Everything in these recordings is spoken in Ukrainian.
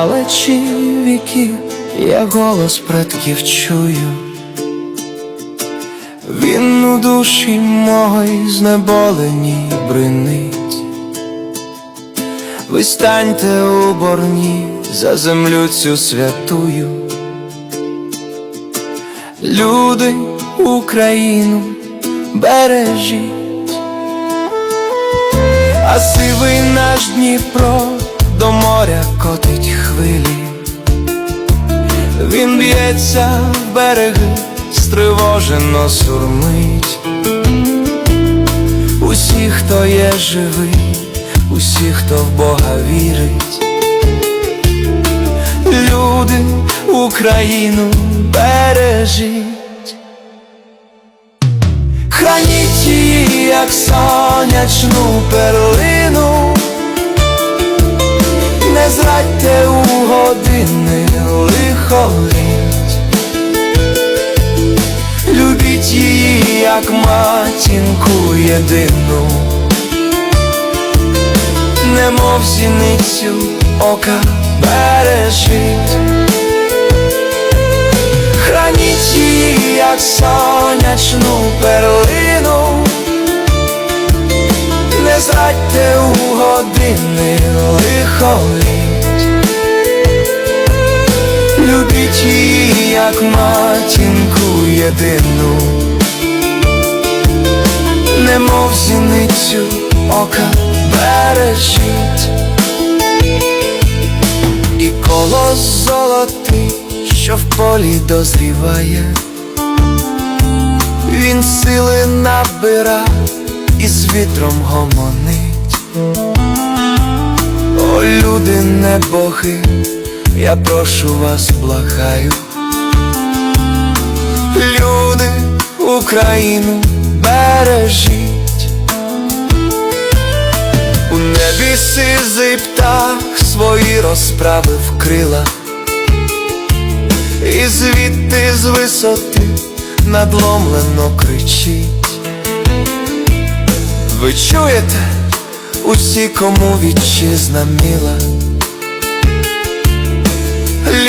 далечі віків я голос предків чую. Він у душі мой знеболеній бринить. Ви станьте у за землю цю святую. Люди, Україну бережіть, а сивий наш Дніпро до моря котить б'ється в береги, стривожено сурмить. Усі, хто є живий, усі, хто в Бога вірить. Люди, Україну бережіть. Храніть її, як сонячну перлину. Не зрадьте у години лихоліть як матінку єдину, немов зіницю ока бережіть, храніть її, як сонячну перлину, не зрадьте у години лихоліть Любіть її, як матінку єдину, немов зіницю ока бережіть, і колос золотий, що в полі дозріває, він сили набира і з вітром гомонить. О, люди не боги, я прошу вас, благаю. Люди, Україну бережіть. Розправи вкрила, і звідти з висоти надломлено кричить. Ви чуєте усі, кому вітчизна міла?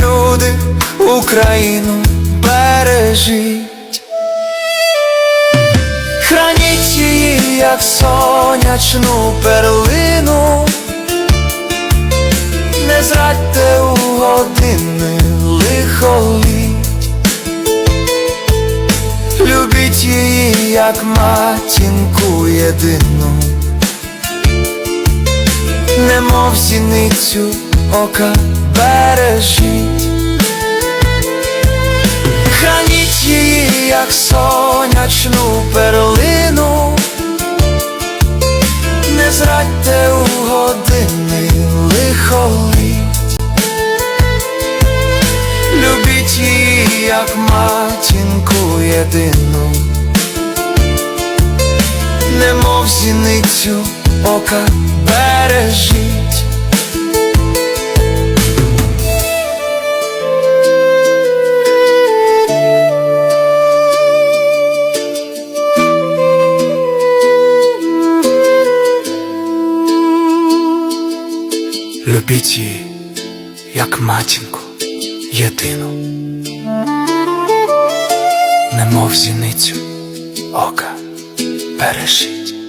Люди, Україну бережіть, храніть її, як сонячну перлину, не зрадьте у години лихоліть, любіть її, як матінку єдину, немов зіницю ока бережіть, храніть її, як сонячну перлину, не зрадьте у години єдину, немов зіницю ока бережіть. Любіть її, як матінку єдину, немов зіницю ока бережіть.